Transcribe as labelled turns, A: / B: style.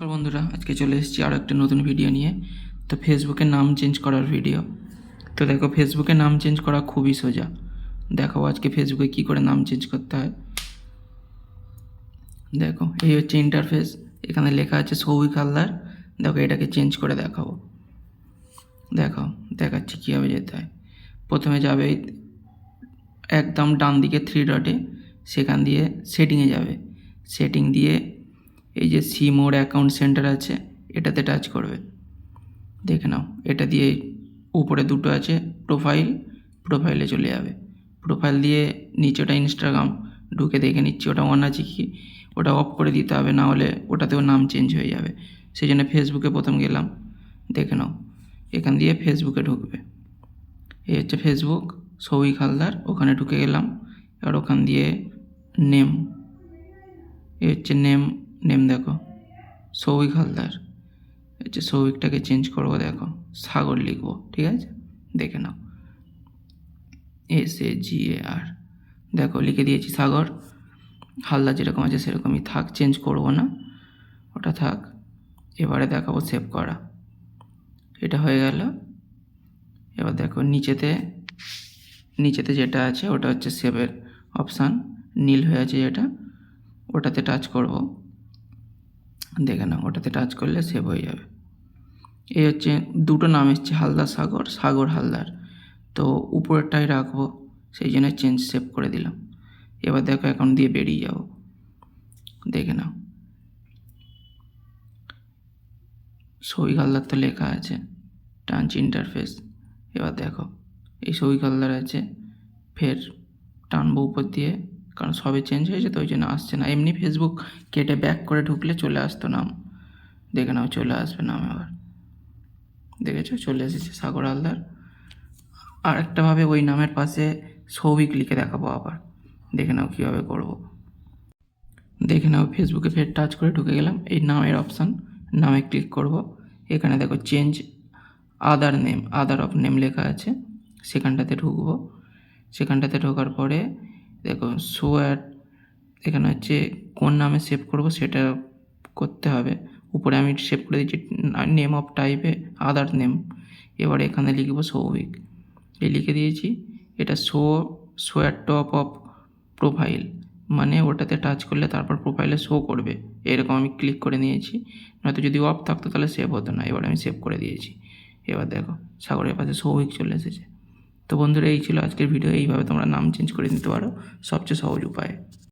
A: তো বন্ধুরা, আজকে চলে এসেছি আরও একটা নতুন ভিডিও নিয়ে। তো ফেসবুকে নাম চেঞ্জ করার ভিডিও তো দেখো ফেসবুকে নাম চেঞ্জ করা খুবই সোজা। দেখো আজকে ফেসবুকে কী করে নাম চেঞ্জ করতে হয়। দেখো, এই হচ্ছে ইন্টারফেস এখানে লেখা আছে সৌভিক হালদার। দেখো, এটাকে চেঞ্জ করে দেখাবো দেখো দেখাচ্ছি কীভাবে যেতে হয়। প্রথমে যাবে একদম ডান দিকে থ্রি ডটে সেখান দিয়ে সেটিংয়ে যাবে। সেটিং দিয়ে এই যে সি মোর অ্যাকাউন্ট সেন্টার আছে, এটাতে টাচ করবে। দেখে নাও, এটা দিয়ে উপরে দুটো আছে প্রোফাইল প্রোফাইলে চলে যাবে। প্রোফাইল দিয়ে নিচেটা ইনস্টাগ্রাম ঢুকে দেখে নিচ্ছি ওটা অন আছে কি, ওটা অফ করে দিতে হবে, না হলে ওটাতেও নাম চেঞ্জ হয়ে যাবে। সেই জন্য ফেসবুকে প্রথম গেলাম, দেখে নাও, এখান দিয়ে ফেসবুকে ঢুকবে। এই হচ্ছে ফেসবুক সৌভিক হালদার, ওখানে ঢুকে গেলাম, আর ওখান দিয়ে নেম এই হচ্ছে নেম নেম দেখো। সৌভিক হালদার। হচ্ছে সৌভিকটাকে চেঞ্জ করব দেখো। সাগর লিখব, ঠিক আছে? দেখে নাও। এস এ জি এ আর দেখো, লিখে দিয়েছি সাগর। হালদার যেরকম আছে সেরকমই থাক চেঞ্জ করব না। ওটা থাক। এবারে দেখাবো সেভ করা। এটা হয়ে গেল। এবার দেখো, নিচেতে নিচেতে যেটা আছে ওটা হচ্ছে সেভের অপশান নীল হয়ে আছে যেটা। ওটাতে টাচ করব। দেখে নাও, ওটাতে টাচ করলে সেভ হয়ে যাবে। এই হচ্ছে দুটো নাম এসছে, হালদার সাগর সাগর হালদার। তো উপরেরটাই রাখব, সেই জন্য চেঞ্জ সেভ করে দিলাম। এবার দেখো অ্যাকাউন্ট দিয়ে বেরিয়ে যাব। দেখে নাও। সৌভিক হালদার তো লেখা আছে টাঞ্চ ইন্টারফেস এবার দেখো, এই সৌভিক হালদার আছে, ফের টানবো উপর দিয়ে। কারণ সবই চেঞ্জ হয়েছে তো ওই জন্য আসছে না। এমনি ফেসবুক কেটে ব্যাক করে ঢুকলে চলে আসতো নাম। দেখে নাও, চলে আসবে নাম আবার। দেখেছ? চলে এসেছে সাগর হালদার। আর একটাভাবে ওই নামের পাশে সৌভিক লিখে দেখাবো আবার। দেখে নাও কীভাবে করব। দেখে নাও ফেসবুকে ফের টাচ করে ঢুকে গেলাম। এই নামের অপশান নামে ক্লিক করব। এখানে দেখো change other name other of name লেখা আছে। সেখানটাতে ঢুকবো। সেখানটাতে ঢোকার পরে দেখো শো অ্যাড এখানে হচ্ছে কোন নামে সেভ করব সেটা করতে হবে। উপরে আমি সেভ করে দিচ্ছি নেম অফ টাইপে আদার নেম এবার এখানে লিখব সৌভিক। এই লিখে দিয়েছি, এটা show show at top of profile মানে ওটাতে টাচ করলে তারপর প্রোফাইলে শো করবে। এরকম আমি ক্লিক করে নিয়েছি। নয়তো যদি অফ থাকতো তাহলে সেভ হতো না। এবার আমি সেভ করে দিয়েছি। এবার দেখো, সাগরের পাশে সৌভিক চলে এসেছে। তো বন্ধুরা, এই ছিল আজকের ভিডিও এইভাবে তোমরা নাম চেঞ্জ করে নিতে পারো। সবচেয়ে সহজ উপায়।